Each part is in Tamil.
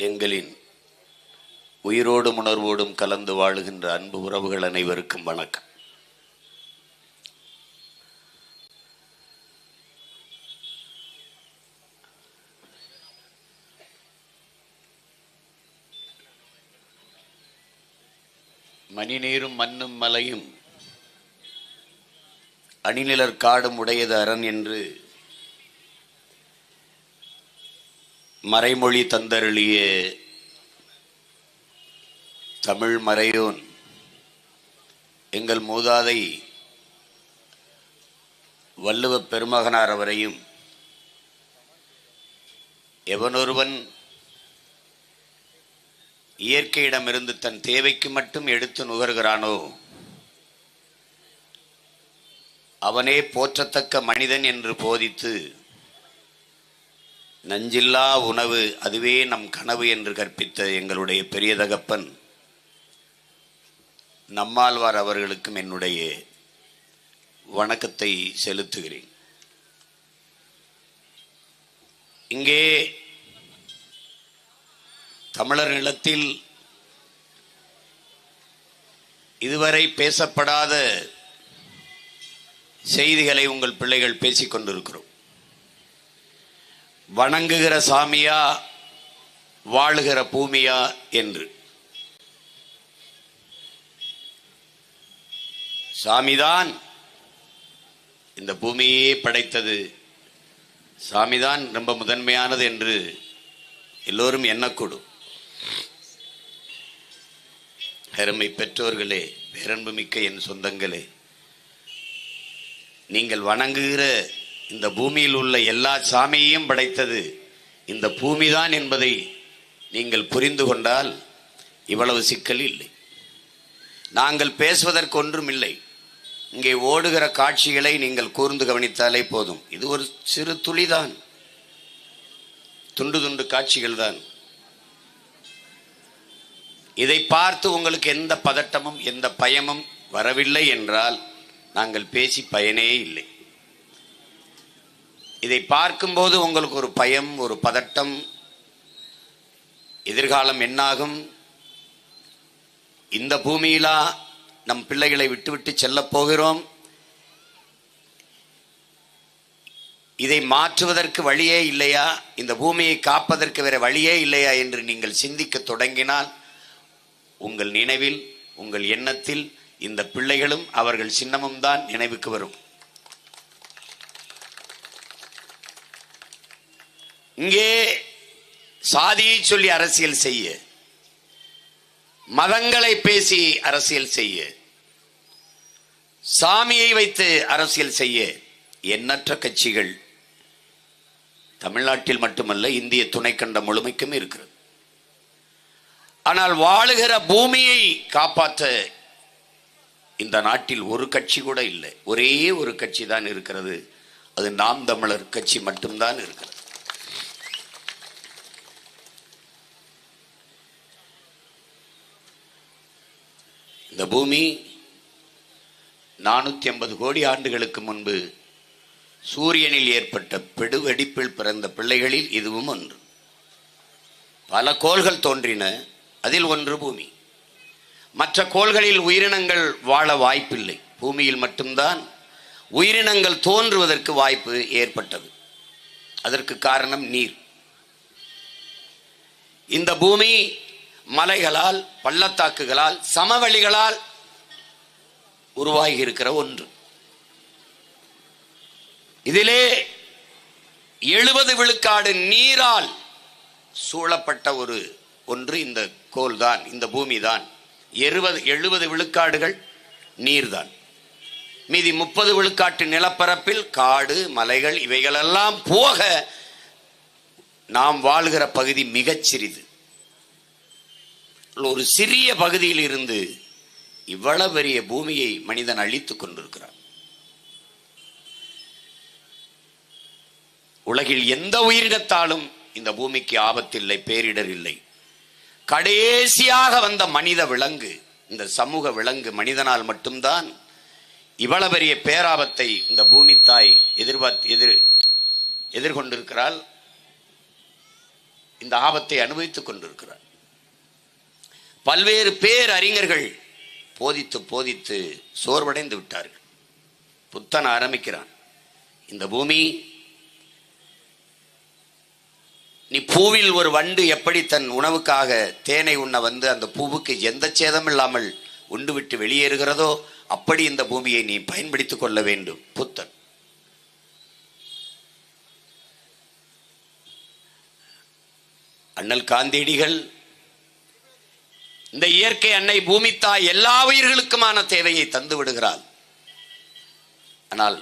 எங்களின் உயிரோடும் உணர்வோடும் கலந்து வாழுகின்ற அன்பு உறவுகள் அனைவருக்கும் வணக்கம். மணிநீரும் மண்ணும் மலையும் அணிநிலர் காடும் உடையது அரண் என்று மறைமொழி தந்தருளிய தமிழ் மறையோன். எங்கள் மூதாதை வள்ளுவப் பெருமகனார் அவரையும் எவனொருவன் இயற்கையிடமிருந்து தன் தேவைக்கு மட்டும் எடுத்து நுகர்கிறானோ அவனே போற்றத்தக்க மனிதன் என்று போதித்து நஞ்சில்லா உணவு அதுவே நம் கனவு என்று கற்பித்த எங்களுடைய பெரிய தகப்பன் நம்மாழ்வார் அவர்களுக்கும் என்னுடைய வணக்கத்தை செலுத்துகிறேன். இங்கே தமிழர் நிலத்தில் இதுவரை பேசப்படாத செய்திகளை உங்கள் பிள்ளைகள் பேசிக்கொண்டிருக்கிறோம். வணங்குகிற சாமியா வாழுகிற பூமியா என்று. சாமிதான் இந்த பூமியே படைத்தது. சாமிதான் ரொம்ப முதன்மையானது என்று எல்லோரும் எண்ணக்கூடும். பெருமை பெற்றோர்களே பேரன்புமிக்க என் சொந்தங்களே நீங்கள் வணங்குகிற இந்த பூமியில் உள்ள எல்லா சாமியையும் படைத்தது. இந்த பூமிதான் என்பதை நீங்கள் புரிந்து கொண்டால் இவ்வளவு சிக்கல் இல்லை. நாங்கள் பேசுவதற்கு ஒன்றும் இல்லை இங்கே ஓடுகிற காட்சிகளை நீங்கள் கூர்ந்து கவனித்தாலே போதும். இது ஒரு சிறு துளிதான். துண்டு துண்டு காட்சிகள் தான் இதை பார்த்து உங்களுக்கு எந்த பதட்டமும் எந்த பயமும் வரவில்லை என்றால் நாங்கள் பேசி பயனே இல்லை. இதை பார்க்கும்போது உங்களுக்கு ஒரு பயம் ஒரு பதட்டம். எதிர்காலம் என்னாகும்? இந்த பூமியிலா நம் பிள்ளைகளை விட்டுவிட்டு செல்லப் போகிறோம்? இதை மாற்றுவதற்கு வழியே இல்லையா? இந்த பூமியை காப்பதற்கு வேற வழியே இல்லையா என்று நீங்கள் சிந்திக்க தொடங்கினால் உங்கள் நினைவில் உங்கள் எண்ணத்தில் இந்த பிள்ளைகளும் அவர்கள் சின்னமும் தான் நினைவுக்கு வரும். இங்கே சாதியை சொல்லி அரசியல் செய்ய மதங்களை பேசி அரசியல் செய்ய சாமியை வைத்து அரசியல் செய்ய எண்ணற்ற கட்சிகள் தமிழ்நாட்டில் மட்டுமல்ல இந்திய துணைக்கண்டம் முழுமைக்கும் இருக்கிறது. ஆனால் வாழுகிற பூமியை காப்பாற்ற இந்த நாட்டில் ஒரு கட்சி கூட இல்லை. ஒரே ஒரு கட்சி தான் இருக்கிறது. அது நாம் தமிழர் கட்சி மட்டும்தான் இருக்கிறது. இந்த பூமி நானூற்றி ஐம்பது கோடி ஆண்டுகளுக்கு முன்பு சூரியனில் ஏற்பட்ட பெடுவெடிப்பில் பிறந்த பிள்ளைகளில் இதுவும் ஒன்று. பல கோள்கள் தோன்றின அதில் ஒன்று பூமி. மற்ற கோள்களில் உயிரினங்கள் வாழ வாய்ப்பில்லை. பூமியில் மட்டும்தான் உயிரினங்கள் தோன்றுவதற்கு வாய்ப்பு ஏற்பட்டது. அதற்கு காரணம் நீர். இந்த பூமி மலைகளால் பள்ளத்தாக்குகளால் சமவெளிகளால் உருவாகி இருக்கிற ஒன்று. இதிலே எழுபது விழுக்காடு நீரால் சூழப்பட்ட ஒரு ஒன்று இந்த கோல் தான் இந்த பூமி தான் எழுபது எழுபது விழுக்காடுகள் நீர்தான். மீதி முப்பது விழுக்காட்டு நிலப்பரப்பில் காடு மலைகள் இவைகளெல்லாம் போக நாம் வாழ்கிற பகுதி மிகச்சிறிது ஒரு சிறிய பகுதியில் இருந்து இவ்வளவு பெரிய பூமியை மனிதன் அழித்துக் கொண்டிருக்கிறான். உலகில் எந்த உயிரினத்தாலும் இந்த பூமிக்கு ஆபத்தில்லை பேரிடர் இல்லை. கடைசியாக வந்த மனித விலங்கு இந்த சமூக விலங்கு மனிதனால் மட்டும்தான் இவ்வளவு பெரிய பேராபத்தை இந்த பூமி தாய் எதிர்பார்த்து எதிர் எதிர்கொண்டிருக்கிறாள். இந்த ஆபத்தை அனுபவித்துக் கொண்டிருக்கிறார் பல்வேறு பேர் அறிஞர்கள் போதித்து போதித்து சோர்வடைந்து விட்டார்கள். புத்தன் ஆரம்பிக்கிறான் இந்த பூமி நீ பூவில் ஒரு வண்டு எப்படி தன் உணவுக்காக தேனை உண்ண வந்து அந்த பூவுக்கு எந்த சேதம் இல்லாமல் உண்டு விட்டு வெளியேறுகிறதோ அப்படி இந்த பூமியை நீ பயன்படுத்திக் கொள்ள வேண்டும் புத்தன். அண்ணல் காந்தியடிகள் இந்த இயற்கை அன்னை பூமி தாய் எல்லா உயிர்களுக்குமான தேவையை தந்து விடுகிறாள். ஆனால்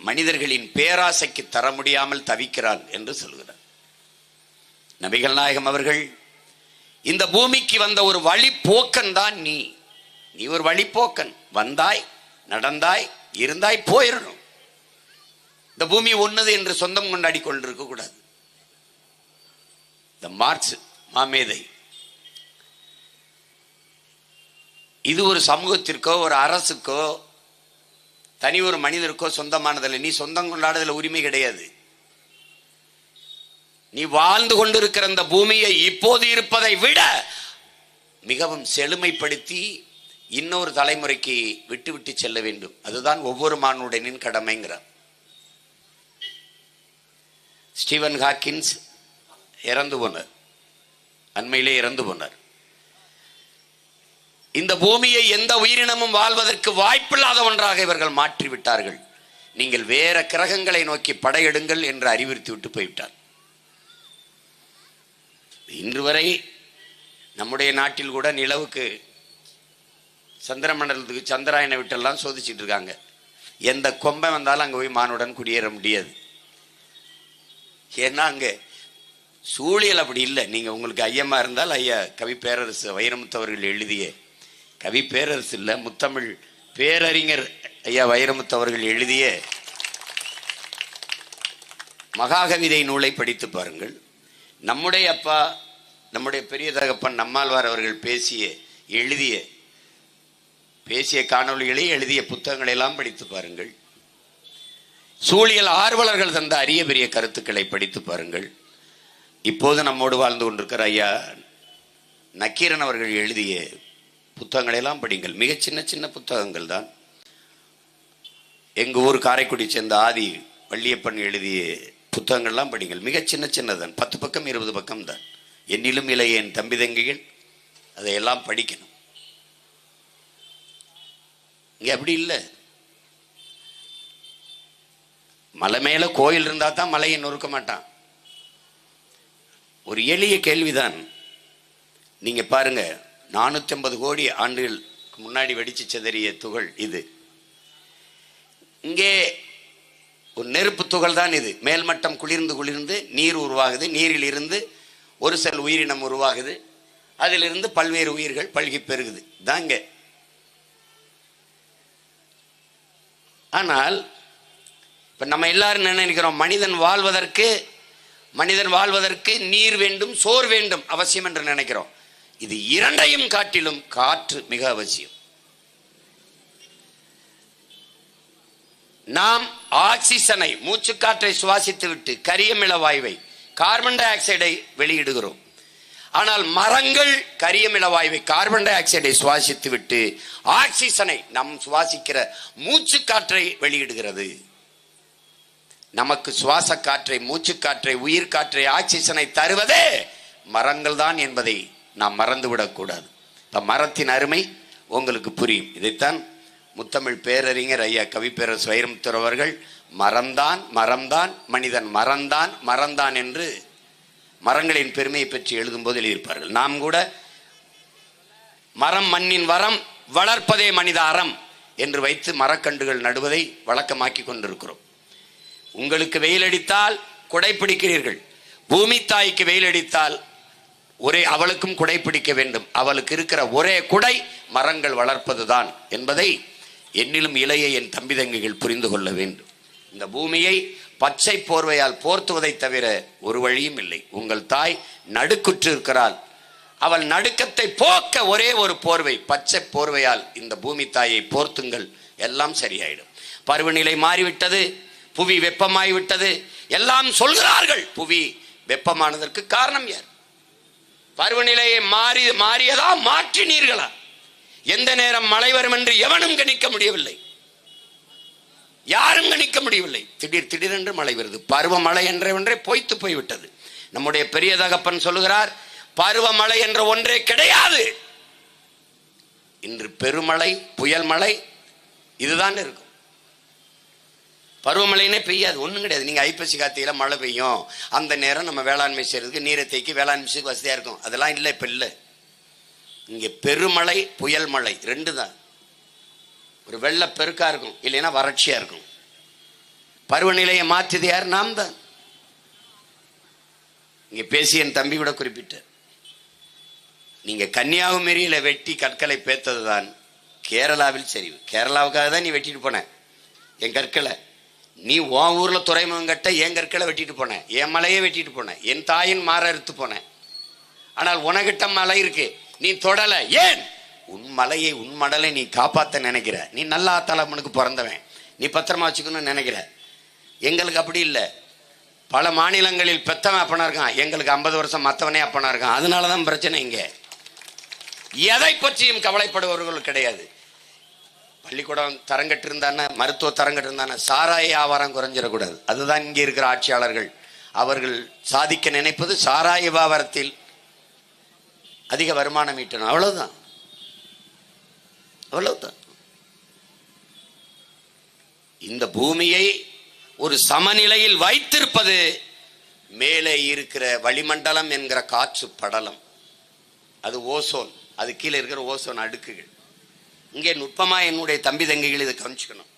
மனிதர்களின் பேராசைக்கு தர முடியாமல் தவிக்கிறாள் என்று சொல்கிறார். நபிகள் நாயகம் அவர்கள் இந்த பூமிக்கு வந்த ஒரு வழிப்போக்கன் தான் நீ. நீ ஒரு வழிப்போக்கன். வந்தாய் நடந்தாய் இருந்தாய் போயிடணும் இந்த பூமி ஒன்னது என்று சொந்தம் கொண்டாடி கொண்டிருக்க கூடாது இந்த மார்க்ஸ் மாமேதை இது ஒரு சமூகத்திற்கோ ஒரு அரசுக்கோ தனி ஒரு மனிதருக்கோ சொந்தமானதில்லை. நீ சொந்தம் கொண்டாடுதல் உரிமை கிடையாது. நீ வாழ்ந்து கொண்டிருக்கிற இந்த பூமியை இப்போது இருப்பதை விட மிகவும் செழுமைப்படுத்தி இன்னொரு தலைமுறைக்கு விட்டு விட்டு செல்ல வேண்டும். அதுதான் ஒவ்வொரு மானுடனின் கடமைங்கிறார் ஸ்டீவன் ஹாக்கின்ஸ் இறந்து போனார். அண்மையிலே இறந்து போனார். இந்த பூமியை எந்த உயிரினமும் வாழ்வதற்கு வாய்ப்பில்லாத ஒன்றாக இவர்கள் மாற்றி விட்டார்கள் நீங்கள் வேற கிரகங்களை நோக்கி படையெடுங்கள் என்று அறிவுறுத்தி விட்டு போய்விட்டார். இன்று வரை நம்முடைய நாட்டில் கூட நிலவுக்கு சந்திரமண்டலத்துக்கு சந்திராயனை விட்டெல்லாம் சோதிச்சுட்டு இருக்காங்க. எந்த கொம்பை வந்தாலும் அங்கே போய் மானுடன் குடியேற முடியாது. ஏன்னா அங்கே சூழியல் அப்படி இல்லை. நீங்கள் உங்களுக்கு ஐயமாக இருந்தால் ஐயா கவி பேரரசு வைரமுத்தவர்கள் எழுதிய கவி பேரரசு இல்லை முத்தமிழ் பேரறிஞர் ஐயா வைரமுத்து அவர்கள் எழுதிய மகாகவிதை நூலை படித்து பாருங்கள். நம்முடைய அப்பா நம்முடைய பெரிய தகப்பன் நம்மாழ்வார் அவர்கள் பேசிய எழுதிய பேசிய காணொளிகளை எழுதிய புத்தகங்களை எல்லாம் படித்து பாருங்கள். சூழியல் ஆர்வலர்கள் தந்த அரிய பெரிய கருத்துக்களை படித்து பாருங்கள். இப்போது நம்மோடு வாழ்ந்து கொண்டிருக்கிற ஐயா நக்கீரன் அவர்கள் எழுதிய புத்தகங்களை எல்லாம் படிங்கள். மிக சின்ன சின்ன புத்தகங்கள் தான் எங்கள் ஊர் காரைக்குடி சேர்ந்த ஆதி வள்ளியப்பன் எழுதிய புத்தகங்கள்லாம் படிங்கள். மிக சின்ன சின்னதான் பத்து பக்கம் இருபது பக்கம் தான் என்னிலும் இளைய என் தம்பி தங்கிகள் அதையெல்லாம் படிக்கணும். இங்கே அப்படி இல்லை. மலை மேலே கோயில் இருந்தால் தான் மலையை நொறுக்க மாட்டான். ஒரு எளிய கேள்விதான். நீங்கள் பாருங்கள் நானூற்றி ஐம்பது கோடி ஆண்டுகளுக்கு முன்னாடி வெடிச்சு சிதறிய துகள் இது. இங்கே ஒரு நெருப்பு துகள் தான் இது. மேல்மட்டம் குளிர்ந்து குளிர்ந்து நீர் உருவாகுது. நீரில் இருந்து ஒரு செல் உயிரினம் உருவாகுது. அதிலிருந்து பல்வேறு உயிர்கள் பல்கி பெருகுது. தாங்க ஆனால் இப்போ நம்ம எல்லாரும் என்ன நினைக்கிறோம்? மனிதன் வாழ்வதற்கு மனிதன் வாழ்வதற்கு நீர் வேண்டும் சோர் வேண்டும் அவசியம் என்று நினைக்கிறோம். இது இரண்டையும் காட்டிலும் காற்று மிக அவசியம். நாம் ஆக்சிஜனை மூச்சுக்காற்றை சுவாசித்து விட்டு கரியமில வாயுவை கார்பன் டை ஆக்சைடை வெளியிடுகிறோம். ஆனால் மரங்கள் கரியமில வாயுவை கார்பன் டை ஆக்சைடை சுவாசித்து விட்டு ஆக்சிஜனை நம் சுவாசிக்கிற மூச்சுக்காற்றை வெளியிடுகிறது. நமக்கு சுவாச காற்றை மூச்சு காற்றை உயிர் காற்றை ஆக்சிஜனை தருவதே மரங்கள் தான் என்பதை நாம் மறந்துவிடக்கூடாது இப்போ மரத்தின் அருமை உங்களுக்கு புரியும். இதைத்தான் முத்தமிழ் பேரறிஞர் ஐயா கவிப்பேரர் வைரமுத்தர் அவர்கள் மரம்தான் மறந்தான் மனிதன் மறந்தான் மறந்தான் என்று மரங்களின் பெருமையை பற்றி எழுதும்போது எழுதியிருப்பார்கள். நாம் கூட மரம் மண்ணின் வரம் வளர்ப்பதே மனித அறம் என்று வைத்து மரக்கன்றுகள் நடுவதை வழக்கமாக்கி கொண்டிருக்கிறோம். உங்களுக்கு வெயில் அடித்தால் குடை பிடிக்கிறீர்கள் பூமி தாய்க்கு வெயில் அடித்தால் ஒரே அவளுக்கும் குடை பிடிக்க வேண்டும். அவளுக்கு இருக்கிற ஒரே குடை மரங்கள் வளர்ப்பதுதான் என்பதை என்னிலும் இளைய என் தம்பி தங்கைகள் புரிந்து கொள்ள வேண்டும். இந்த பூமியை பச்சை போர்வையால் போர்த்துவதை தவிர ஒரு வழியும் இல்லை. உங்கள் தாய் நடுக்குற்று இருக்கிறாள். அவள் நடுக்கத்தை போக்க ஒரே ஒரு போர்வை. பச்சை போர்வையால் இந்த பூமி தாயை போர்த்துங்கள். எல்லாம் சரியாயிடும். பருவநிலை மாறிவிட்டது. புவி வெப்பமாகிவிட்டது எல்லாம் சொல்கிறார்கள். புவி வெப்பமானதற்கு காரணம் யார்? பருவநிலையை மாறி மாறியதா மாற்றினீர்களா? எந்த நேரம் மழை வரும் என்று எவனும் கணிக்க முடியவில்லை. யாரும் கணிக்க முடியவில்லை. திடீர் திடீரென்று மழை வருது. பருவமழை என்ற ஒன்றே பொய்த்து போய்விட்டது. நம்முடைய பெரிய தகப்பன் சொல்லுகிறார் பருவமழை என்ற ஒன்றே கிடையாது. இன்று பெருமழை புயல் மழை இதுதான் இருக்கும். பருவமழைனே பெய்யாது ஒன்றும் கிடையாது. நீங்கள் ஐப்பசி கார்த்திகையில் மழை பெய்யும். அந்த நேரம் நம்ம வேளாண்மை செய்கிறதுக்கு நீரை தேக்கி வேளாண்மை செய்ய வசதியாக இருக்கும். அதெல்லாம் இல்லை இப்போ இல்லை. இங்கே பெருமழை புயல் மழை ரெண்டு தான். ஒரு வெள்ள பெருக்காக இருக்கும் இல்லைன்னா வறட்சியாக இருக்கும். பருவநிலையை மாற்றியது யார்? நாம் தான். இங்கே பேசி என் தம்பி கூட குறிப்பிட்டார். நீங்கள் கன்னியாகுமரியில் வெட்டி கற்களை பேத்தது தான் கேரளாவில் சரிவு. கேரளாவுக்காக தான் நீ வெட்டிட்டு போன. என் கற்களை. நீ உன் ஊரில் துறைமுகங்கிட்ட என் கற்களை வெட்டிட்டு போனேன் என் மலையை வெட்டிட்டு போனேன் என் தாயின் மாற அறுத்து போனேன் ஆனால் உனகிட்ட மலை இருக்கு நீ தொடல. ஏன்? உன் மலையை உன் மடலை நீ காப்பாத்த நினைக்கிற. நீ நல்ல ஆத்தாளம்மனுக்கு பிறந்தவன். நீ பத்திரமா வச்சுக்கணும்னு நினைக்கிற. எங்களுக்கு அப்படி இல்லை. பல மாநிலங்களில் பெத்தவன் அப்பனா இருக்கான். எங்களுக்கு ஐம்பது வருஷம் மற்றவனே அப்பனா இருக்கான். அதனால தான் பிரச்சனை இங்கே. எதை பற்றியும் கவலைப்படுபவர்கள் கிடையாது. பள்ளிக்கூடம் தரங்கட்டு இருந்தானே மருத்துவ தரங்கட்டு இருந்தானே சாராய வியாபாரம் குறைஞ்சிடக்கூடாது. அதுதான் இங்கே இருக்கிற ஆட்சியாளர்கள். அவர்கள் சாதிக்க நினைப்பது சாராய வியாபாரத்தில் அதிக வருமானம் ஈட்டணும். அவ்வளவுதான். அவ்வளவுதான். இந்த பூமியை ஒரு சமநிலையில் வைத்திருப்பது மேலே இருக்கிற வளிமண்டலம் என்கிற காற்று படலம். அது ஓசோன். அது கீழே இருக்கிற ஓசோன் அடுக்குகள். இங்கே நுட்பமா என்னுடைய தம்பி தங்கைகள் இதை கவனிச்சுக்கணும்.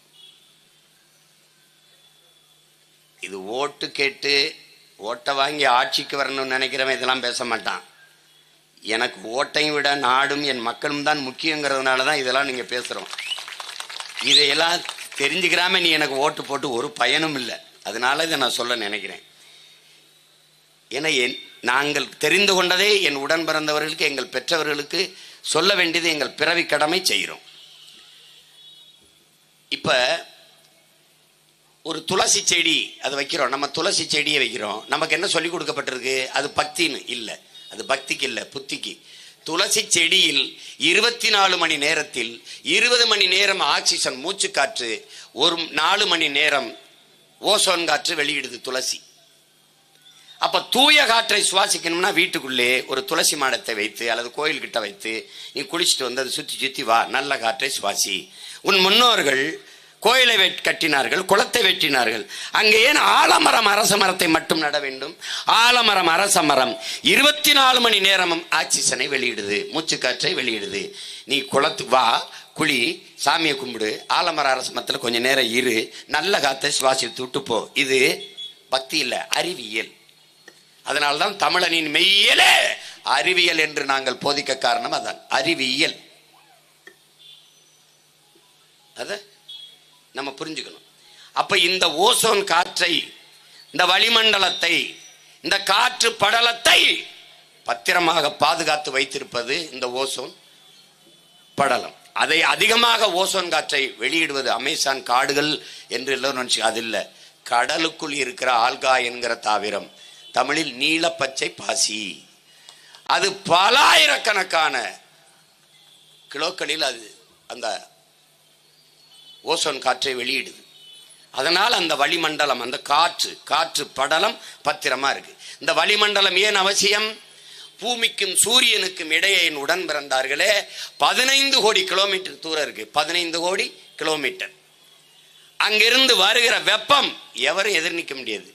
இது ஓட்டு கேட்டு ஓட்டை வாங்கி ஆட்சிக்கு வரணும்னு நினைக்கிறவன் இதெல்லாம் பேச மாட்டான். எனக்கு ஓட்டையும் விட நாடும் என் மக்களும் தான் முக்கியங்கிறதுனால தான் இதெல்லாம் நீங்கள் பேசுகிறோம் இதையெல்லாம் தெரிஞ்சுக்கிறாம நீ எனக்கு ஓட்டு போட்டு ஒரு பயனும் இல்லை. அதனால இதை நான் சொல்ல நினைக்கிறேன். ஏன்னா என் நாங்கள் தெரிந்து கொண்டதே என் உடன் பிறந்தவர்களுக்கு எங்கள் பெற்றவர்களுக்கு சொல்ல வேண்டியது எங்கள் பிறவி கடமை செய்கிறோம். இப்போ ஒரு துளசி செடி அது வைக்கிறோம். நம்ம துளசி செடியை வைக்கிறோம். நமக்கு என்ன சொல்லி கொடுக்கப்பட்டிருக்கு? அது பக்தின்னு இல்லை. அது பக்திக்கு இல்லை புத்திக்கு. துளசி செடியில் இருபத்தி நாலு மணி நேரத்தில் இருபது மணி நேரம் ஆக்சிஜன் மூச்சு காற்று ஒரு நாலு மணி நேரம் ஓசோன் காற்று வெளியிடுது துளசி. அப்ப தூய காற்றை சுவாசிக்கணும்னா வீட்டுக்குள்ளே ஒரு துளசி மாடத்தை வைத்து அல்லது கோயில் கிட்ட வைத்து நீ குளிச்சுட்டு வந்து அதை சுத்தி சுத்தி வா நல்ல காற்றை சுவாசி. உன் முன்னோர்கள் கோயிலை வெட் கட்டினார்கள் குளத்தை வெட்டினார்கள். அங்கே ஏன் ஆலமரம் அரச மரத்தை மட்டும் நட வேண்டும். ஆலமரம் அரச மரம் இருபத்தி நாலு மணி நேரமும் ஆக்சிஜனை வெளியிடுது மூச்சுக்காற்றை வெளியிடுது. நீ குளத்து வா குழி சாமியை கும்பிடு ஆலமர அரச மரத்தில் கொஞ்சம் நேரம் இரு நல்ல காற்றை சுவாசித்து விட்டு போ. இது பக்தி இல்லை அறிவியல். அதனால்தான் தமிழனின் மெய்யலே அறிவியல் என்று நாங்கள் போதிக்க காரணம் அதான் அறிவியல். அத நம்ம புரிஞ்சுக்கணும். அப்ப இந்த ஓசோன் காற்றை இந்த வளிமண்டலத்தை இந்த காற்று படலத்தை பத்திரமாக பாதுகாத்து வைத்திருப்பது இந்த ஓசோன் படலம். அதை அதிகமாக ஓசோன் காற்றை வெளியிடுவது அமேசான் காடுகள் என்று எல்லோரும் நினைச்சு அது இல்லை. கடலுக்குள் இருக்கிற ஆல்கா என்கிற தாவிரம் தமிழில் நீல பச்சை பாசி. அது பலாயிரக்கணக்கான கிலோக்களில் அது அந்த ஓசோன் காற்றை வெளியிடுது. அதனால் அந்த வளிமண்டலம் அந்த காற்று காற்று படலம் பத்திரமா இருக்கு. இந்த வளிமண்டலம் ஏன் அவசியம்? பூமிக்கும் சூரியனுக்கும் இடையே என் உடன் பிறந்தார்களே பதினைந்து கோடி கிலோமீட்டர் தூரம் இருக்கு. பதினைந்து கோடி கிலோமீட்டர். அங்கிருந்து வருகிற வெப்பம் எவரும் எதிர்நிக்க முடியாது.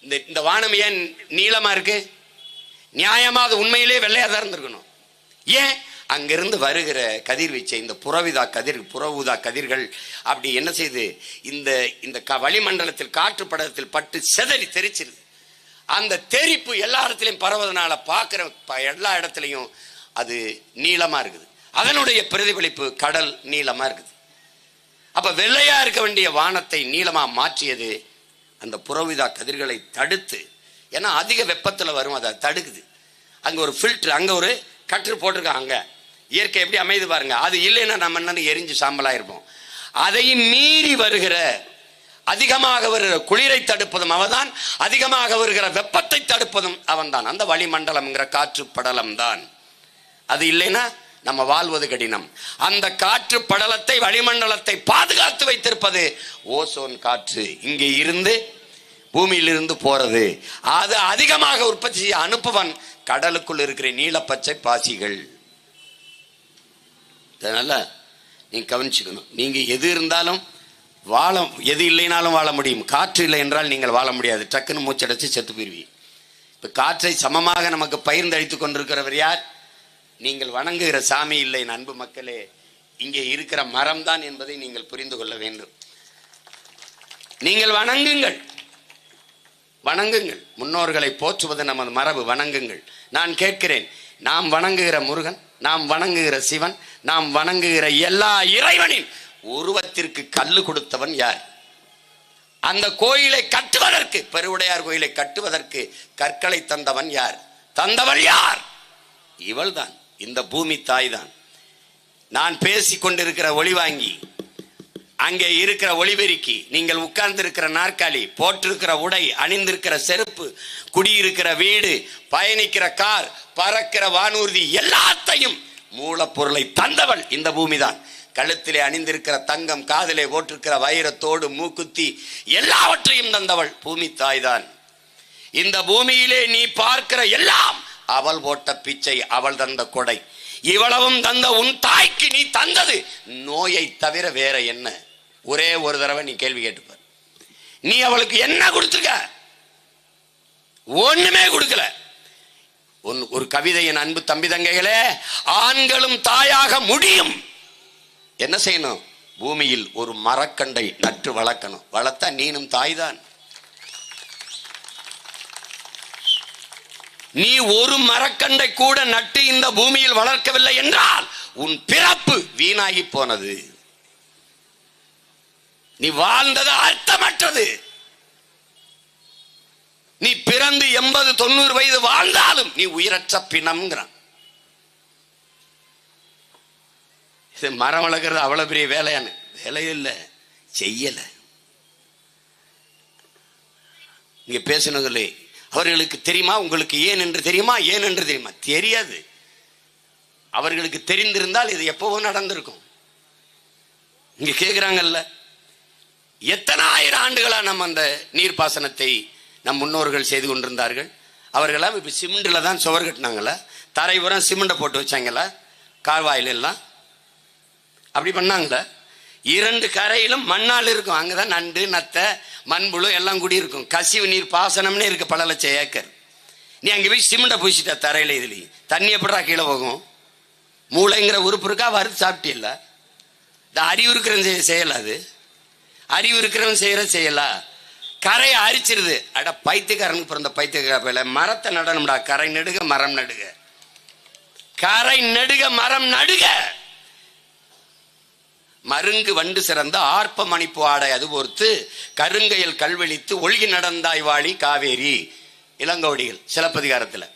இந்த இந்த வானம் ஏன் நீளமா இருக்கு? நியாயமா அது உண்மையிலே வெள்ளையா தான் இருந்திருக்கணும். ஏன்? அங்கிருந்து வருகிற கதிர்வீச்சை இந்த புறவிதா கதிர் புறவுதா கதிர்கள் அப்படி என்ன செய்து இந்த இந்த க வளிமண்டலத்தில் காற்று படத்தில் பட்டு செதறி தெரிச்சிருது. அந்த தெரிப்பு எல்லா இடத்துலையும் பரவதனால பார்க்குற ப- எல்லா இடத்துலையும் அது நீளமா இருக்குது. அதனுடைய பிரதிபலிப்பு கடல் நீளமா இருக்குது. அப்ப வெள்ளையா இருக்க வேண்டிய வானத்தை நீளமா மாற்றியது அந்த புறவிதா கதிர்களை தடுத்து ஏன்னா அதிக வெப்பத்தில் வரும் அதை தடுக்குது. அங்கே ஒரு ஃபில்டர் அங்கே ஒரு கற்று போட்டிருக்காங்க. அங்கே இயற்கை எப்படி அமைது பாருங்க. அது இல்லைன்னா நம்ம என்ன எரிஞ்சு சாம்பலாயிருப்போம் அதையும் மீறி வருகிற அதிகமாக வருகிற குளிரை தடுப்பதும் அவன்தான் அதிகமாக வருகிற வெப்பத்தை தடுப்பதும் அவன்தான். அந்த வளிமண்டலம்ங்கிற காற்று படலம் தான் அது இல்லைன்னா நம்ம வாழ்வது கடினம். அந்த காற்று படலத்தை வளிமண்டலத்தை பாதுகாத்து வைத்திருப்பது ஓசோன் காற்று. இங்கே இருந்து பூமியிலிருந்து போறது. அது அதிகமாக உற்பத்தி செய்ய அனுப்புவன் கடலுக்குள் இருக்கிற நீலப்பச்சை பாசிகள். அதனால நீங்க கவனிச்சுக்கணும். நீங்க எது இருந்தாலும் வாழ எது இல்லைனாலும் வாழ முடியும். காற்று இல்லை என்றால் நீங்கள் வாழ முடியாது. டக்குன்னு மூச்சடைச்சு செத்து போயிருவீங்க. இப்போ காற்றை சமமாக நமக்கு பகிர்ந்தளித்துக் கொண்டிருக்கிறவர் யார்? நீங்கள் வணங்குகிற சாமி இல்லை அன்பு மக்களே இங்கே இருக்கிற மரம் தான் என்பதை நீங்கள் புரிந்து கொள்ள வேண்டும். நீங்கள் வணங்குங்கள். வணங்குங்கள். முன்னோர்களை போற்றுவது நமது மரபு வணங்குங்கள். நான் கேட்கிறேன் நாம் வணங்குகிற முருகன் நாம் வணங்குகிற சிவன் நாம் வணங்குகிற எல்லா இறைவனின் உருவத்திற்கு கல்லு கொடுத்தவன் யார்? அந்த கோயிலை கட்டுவதற்கு பெருவுடையார் கோயிலை கட்டுவதற்கு கற்களை தந்தவன் யார்? தந்தவன் யார்? இவள்தான். இந்த பூமி தாய் தான் நான் பேசி கொண்டிருக்கிற ஒளிவாங்கி அங்கே இருக்கிற ஒளிபெருக்கி நீங்கள் உட்கார்ந்திருக்கிற நாற்காலி போட்டிருக்கிற உடை அணிந்திருக்கிற செருப்பு குடியிருக்கிற வீடு பயணிக்கிற கார் பறக்கிற வானூர்தி எல்லாத்தையும் மூலப்பொருளை தந்தவள் இந்த பூமிதான். கழுத்திலே அணிந்திருக்கிற தங்கம் காதிலே போட்டிருக்கிற வைரத்தோடு மூக்குத்தி எல்லாவற்றையும் தந்தவள் பூமி தாய்தான். இந்த பூமியிலே நீ பார்க்கிற எல்லாம் அவள் போட்ட பிச்சை அவள் தந்த கொடை. இவ்வளவும் தந்த உன் தாய்க்கு நீ தந்தது. நோயை தவிர வேற என்ன? ஒரே ஒரு தடவை நீ கேள்வி கேட்டுப்பார். நீ அவளுக்கு என்ன கொடுத்துருக்க? ஒண்ணுமே கொடுக்கல. உன் ஒரு கவிதையின் அன்பு தம்பி தங்கைகளே ஆண்களும் தாயாக முடியும். என்ன செய்யணும்? பூமியில் ஒரு மரக்கண்டை நட்டு வளர்க்கணும். வளர்த்தா நீனும் தாய்தான். நீ ஒரு மரக்கண்டை கூட நட்டு இந்த பூமியில் வளர்க்கவில்லை என்றால் உன் பிறப்பு வீணாகி போனது. நீ வாழ்ந்தது அர்த்தமற்றது. நீ பிறந்து எண்பது தொண்ணூறு வயது வாழ்ந்தாலும் நீ உயிரற்ற பிணம்ங்கிறான். இது மரம் வளர்க்கறது அவ்வளவு பெரிய வேலையான. வேலை இல்லை செய்யல. இங்க பேசணுங்களே அவர்களுக்கு தெரியுமா? உங்களுக்கு ஏன் என்று தெரியுமா? ஏன் என்று தெரியுமா? தெரியாது. அவர்களுக்கு தெரிந்திருந்தால் இது எப்பவோ நடந்திருக்கும். இங்க கேக்குறாங்கல்ல. எத்தனை ஆயிரம் ஆண்டுகளா நம்ம அந்த நீர்ப்பாசனத்தை நம் முன்னோர்கள் செய்து கொண்டிருந்தார்கள்? அவர்களாம் இப்ப சிமெண்ட்ல தான் சுவர் கட்டினாங்களா? தரை உரம் சிமெண்ட்டை போட்டு வச்சாங்களா? கால்வாயில் எல்லாம் அப்படி பண்ணாங்களா? இரண்டு கரையிலும் மண்ணால் இருக்கும். அங்கதான் நண்டு நத்தை மண்புழு எல்லாம் கூடி இருக்கும். கசிவு நீர் பாசனம்னே இருக்கு பல லட்சம் ஏக்கர். நீ அங்கே போய் சிமெண்ட்டை பூசிட்ட தரையில இதுலையும். தண்ணி எப்படா கீழே போகும்? மூளைங்கிற உறுப்பு இருக்கா? வறுத்து சாப்பிட்டில்ல இந்த அறிவு இருக்கிறவன் செய்ய செய்யல அது. அறிவு இருக்கிறவன் செய்யற செய்யலா? கரையை அரிச்சிருது. அட பைத்தியக்காரனுக்கு பிறந்த பைத்தியக்கார மரத்தை நடணும்டா. கரை நடுக மரம் நடுக. கரை நடுக மரம் நடுக! மருங்கு வண்டு சிறந்த ஆர்ப்ப மணிப்பு ஆடை அது பொறுத்து கருங்கையில் கல்வெளித்து ஒழுகி நடந்தாய் வாழி காவேரி. இளங்கோடிகள் சிலப்பதிகாரத்தில்.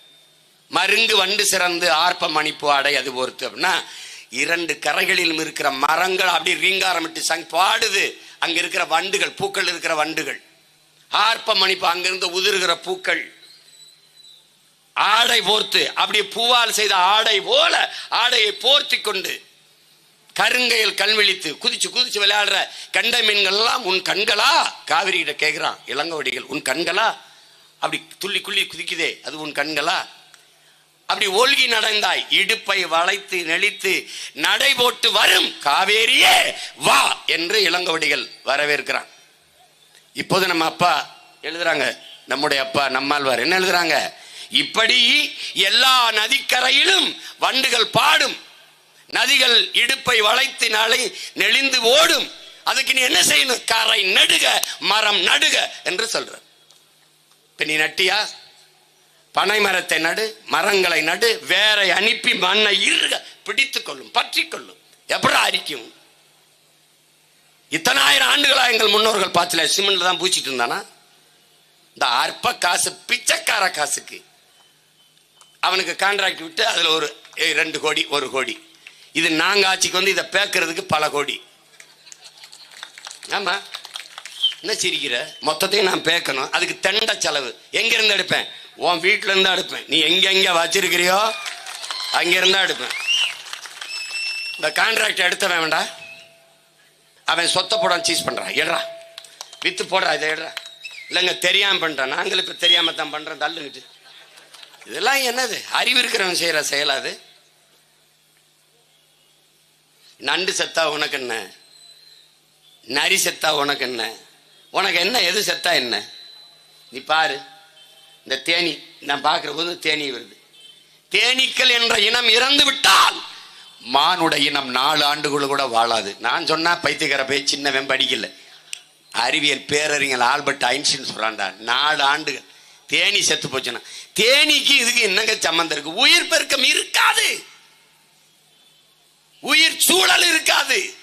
மருங்கு வண்டு சிறந்து ஆர்ப்ப மணிப்பு ஆடை அது பொறுத்து அப்படின்னா இரண்டு கரைகளிலும் இருக்கிற மரங்கள் அப்படி ரீங்காரமிட்டு சங் பாடுது. அங்க இருக்கிற வண்டுகள் பூக்கள் இருக்கிற வண்டுகள். ஆர்ப்ப மணிப்பு அங்கிருந்து உதிர்கிற பூக்கள். ஆடை போர்த்து அப்படி பூவால் செய்த ஆடை போல ஆடையை போர்த்தி கொண்டு கருங்கையில் கல்வெளித்து குதிச்சு குதிச்சு விளையாடுற கண்ட மீன்கள்லாம் உன் கண்களா? காவிரி கிட்ட கேட்கிறான் இளங்கவடிகள் உன் கண்களா? அப்படி துள்ளி குள்ளி குதிக்குதே அது உன் கண்களா? அப்படி ஒல்கி நடந்தாய் இடுப்பை வளைத்து நெளித்து நடை போட்டு வரும் காவேரியே வா! என்று இளங்கவடிகள் வரவேற்கிறான். இப்போது நம்ம அப்பா எழுதுறாங்க நம்முடைய அப்பா நம்மாழ்வார் என்ன எழுதுறாங்க? இப்படி எல்லா நதிக்கரையிலும் வண்டுகள் பாடும் நதிகள் இடுப்பை வளைத்து நாளை நெளிந்து ஓடும். அதுக்கு நீ என்ன செய்யணும்? கரை நடுக மரம் நடுக என்று சொல்ற. இப்ப நீ நட்டியா? பனை மரத்தை நடு மரங்களை நடு வேரை அனுப்பி மண்ணை இருக பிடித்துக் கொள்ளும் பற்றி கொள்ளும். எப்படி அரிக்கும்? இத்தனாயிரம் ஆண்டுகளா எங்கள் முன்னோர்கள் பார்த்துல சிமெண்ட்ல தான் பூச்சிட்டு இருந்தானா? இந்த அற்ப காசு பிச்சைக்கார காசுக்கு. அவனுக்கு கான்ட்ராக்ட் விட்டு அதுல ஒரு ரெண்டு கோடி ஒரு கோடி. இது நாங்க ஆட்சிக்கு வந்து இதை பேக்கிறதுக்கு பல கோடி. ஆமா. என்ன சிரிக்கிற? மொத்தத்தையும் நான் பேக்கணும். அதுக்கு தெண்ட செலவு. எங்க இருந்து எடுப்பேன்? உன் வீட்டுல இருந்தா எடுப்பேன். நீ எங்க எங்க வச்சிருக்கிறியோ அங்க இருந்தா எடுப்பேன். இந்த கான்ட்ராக்ட் எடுத்தவன் வேண்டா. அவன் சொத்த போடான் சீஸ் பண்றான். எடுறா. வித்து போடுறா இதை எடுறா. இல்லைங்க தெரியாம பண்ணுறான் நாங்களும் இப்ப தெரியாம தான் பண்ணுறேன் தள்ளுங்கிட்டு. இதெல்லாம் என்னது? அறிவு இருக்கிறவன் செய்யற செயலாது நண்டு செத்தா உனக்கு என்ன? நரி செத்தா உனக்கு என்ன? உனக்கு என்ன? எது செத்தா என்ன? நீ பாரு. இந்த தேனி நான் பார்க்குற போது தேனி வருது. தேனீக்கள் என்ற இனம் இறந்து விட்டால் மானுட இனம் நாலு ஆண்டுகளும் கூட வாழாது. நான் சொன்னா பைத்தியக்கார போய் சின்னவன் படிக்கல அறிவியல் பேரறிஞர் ஆல்பர்ட் ஐன்ஸ்டின் சொல்றான்டா நாலு ஆண்டுகள். தேனி செத்து போச்சுன்னா தேனீக்கு இதுக்கு என்னங்க சம்மந்தம் இருக்கு? உயிர் பெருக்கம் இருக்காது. உயிர் சூழல் இருக்காது.